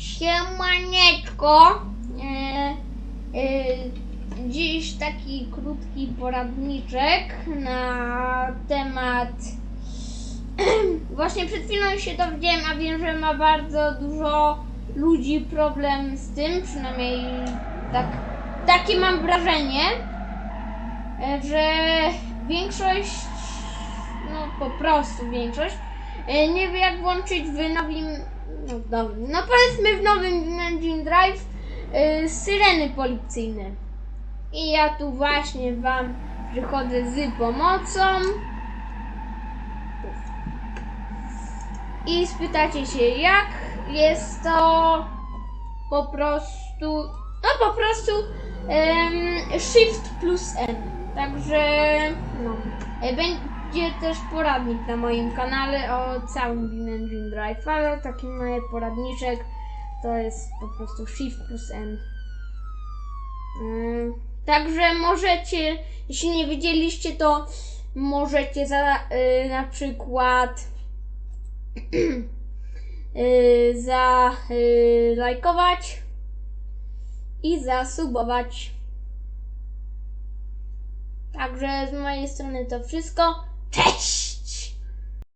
Siemaneczko. E, e, dziś taki krótki poradniczek na temat. Właśnie przed chwilą się dowiedziałem, a wiem, że ma bardzo dużo ludzi problem z tym, przynajmniej tak, takie mam wrażenie, e, że większość, no po prostu większość, e, nie wie jak włączyć w nowym, no, nowym, no powiedzmy w nowym Engine Drive e, syreny policyjne. I ja tu właśnie Wam przychodzę z pomocą. I spytacie się jak jest to po prostu, no po prostu Shift plus N. Także no. Będzie też poradnik na moim kanale o całym Beam Engine Drive, ale taki mały poradniczek to jest po prostu Shift plus N. Ym, Także możecie, jeśli nie wiedzieliście, to możecie za, y, na przykład y, za y, i zasubować. Także z mojej strony to wszystko. Touch!